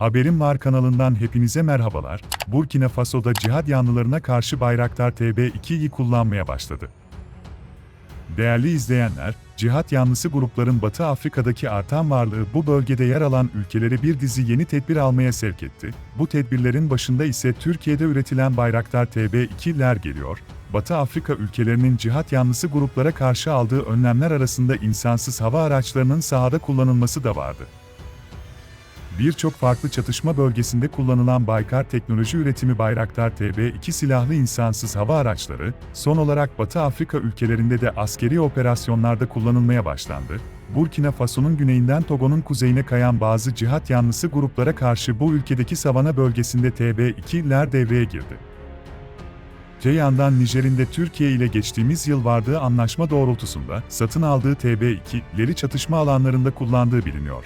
Haberim Var kanalından hepinize merhabalar. Burkina Faso'da cihad yanlılarına karşı Bayraktar TB2'yi kullanmaya başladı. Değerli izleyenler, cihat yanlısı grupların Batı Afrika'daki artan varlığı bu bölgede yer alan ülkeleri bir dizi yeni tedbir almaya sevk etti. Bu tedbirlerin başında ise Türkiye'de üretilen Bayraktar TB2'ler geliyor. Batı Afrika ülkelerinin cihat yanlısı gruplara karşı aldığı önlemler arasında insansız hava araçlarının sahada kullanılması da vardı. Birçok farklı çatışma bölgesinde kullanılan Baykar teknoloji üretimi Bayraktar TB2 silahlı insansız hava araçları, son olarak Batı Afrika ülkelerinde de askeri operasyonlarda kullanılmaya başlandı. Burkina Faso'nun güneyinden Togo'nun kuzeyine kayan bazı cihat yanlısı gruplara karşı bu ülkedeki savana bölgesinde TB2'ler devreye girdi. Öte yandan Nijer'in de Türkiye ile geçtiğimiz yıl vardığı anlaşma doğrultusunda satın aldığı TB2'leri çatışma alanlarında kullandığı biliniyor.